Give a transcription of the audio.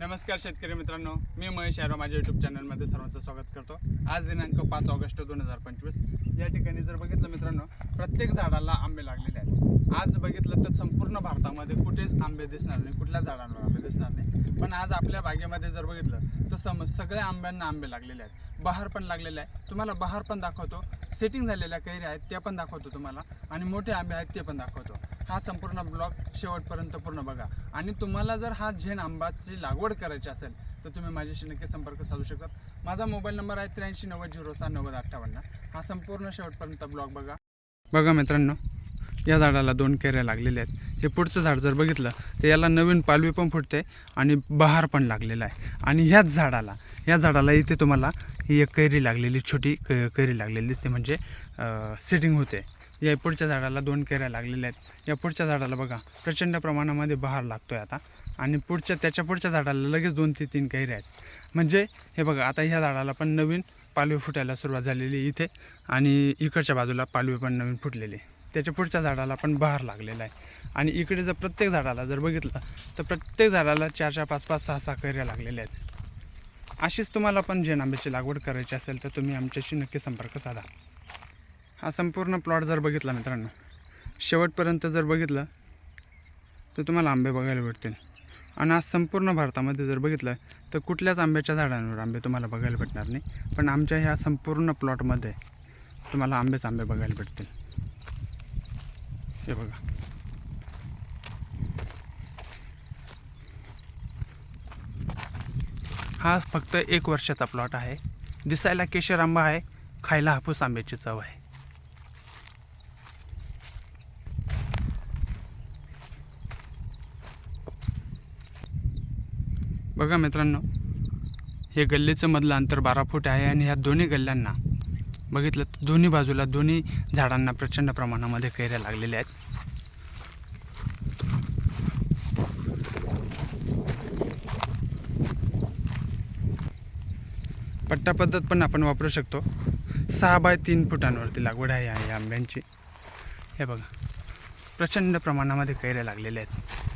नमस्कार शेतकरी मित्रांनो मी महेश यारो माझ्या यूट्यूब चॅनलमध्ये सर्वांचं स्वागत करतो. आज दिनांक पाच ऑगस्ट दोन हजार पंचवीस. या ठिकाणी जर बघितलं मित्रांनो प्रत्येक झाडाला आंबे लागलेले आहेत. आज बघितलं तर संपूर्ण भारतामध्ये कुठेच आंबे दिसणार नाही कुठल्या झाडांवर आंबे दिसणार नाही. पण आज आपल्या बागेमध्ये जर बघितलं तर सम सगळ्या आंब्यांना आंबे लागलेले आहेत. बहार पण लागलेले आहे तुम्हाला बहार पण दाखवतो. सेटिंग झालेल्या कैऱ्या आहेत त्या पण दाखवतो तुम्हाला. आणि मोठे आंबे आहेत ते पण दाखवतो. हा संपूर्ण ब्लॉग शेवटपर्यंत पूर्ण बघा. आणि तुम्हाला जर हा झेन आंबाची लागवड करायची असेल तर तुम्ही माझ्याशी नक्की संपर्क साधू शकता. माझा मोबाईल नंबर आहे त्र्याऐंशी नव्वद झिरो सहा नव्वद अठ्ठावन्न. हा संपूर्ण शेवटपर्यंत ब्लॉग बघा. बघा मित्रांनो या झाडाला दोन केऱ्या लागलेल्या आहेत. हे पुढचं झाड जर बघितलं तर याला नवीन पालवी पण फुटते आणि बहार पण लागलेला आहे. आणि ह्याच झाडाला या झाडाला इथे तुम्हाला ही एक कैरी लागलेली छोटी क कैरी लागलेली दिसते. म्हणजे सेटिंग होते. या पुढच्या झाडाला दोन कैऱ्या लागलेल्या आहेत. या पुढच्या झाडाला बघा प्रचंड प्रमाणामध्ये बहार लागतो आहे आता. आणि पुढच्या त्याच्या पुढच्या झाडाला लगेच दोन ते तीन कैऱ्या आहेत. म्हणजे हे बघा आता ह्या झाडाला पण नवीन पालवी फुटायला सुरुवात झालेली इथे. आणि इकडच्या बाजूला पालवी पण नवीन फुटलेली आहे. त्याच्या पुढच्या झाडाला पण बहार लागलेला आहे. आणि इकडे जर प्रत्येक झाडाला जर बघितलं तर प्रत्येक झाडाला चार चार पाच पाच सहा सहा कैऱ्या लागलेल्या आहेत. अशीच तुम्हाला पण जेन आंब्याची लागवड करायची असेल तर तुम्ही आमच्याशी नक्की संपर्क साधा. हा संपूर्ण प्लॉट जर बघितला मित्रांनो शेवटपर्यंत जर बघितलं तर तुम्हाला आंबे बघायला भेटतील. आणि आज संपूर्ण भारतामध्ये जर बघितलं तर कुठल्याच आंब्याच्या झाडांवर आंबे तुम्हाला बघायला भेटणार नाही. पण आमच्या ह्या संपूर्ण प्लॉटमध्ये तुम्हाला आंबेच आंबे बघायला भेटतील. हे बघा. हा फक्त एक वर्षाचा प्लॉट आहे. दिसायला केशर आंबा आहे खायला हापूस आंब्याची चव आहे. बघा मित्रांनो हे गल्लीचं मधलं अंतर बारा फूट आहे आणि ह्या दोन्ही गल्ल्यांना बघितलं तर दोन्ही बाजूला दोन्ही झाडांना प्रचंड प्रमाणामध्ये कैऱ्या लागलेल्या आहेत. पट्टा पद्धत पण आपण वापरू शकतो. सहा बाय तीन फुटांवरती लागवड आहे या आंब्यांची. हे बघा प्रचंड प्रमाणामध्ये कैऱ्या लागलेल्या आहेत.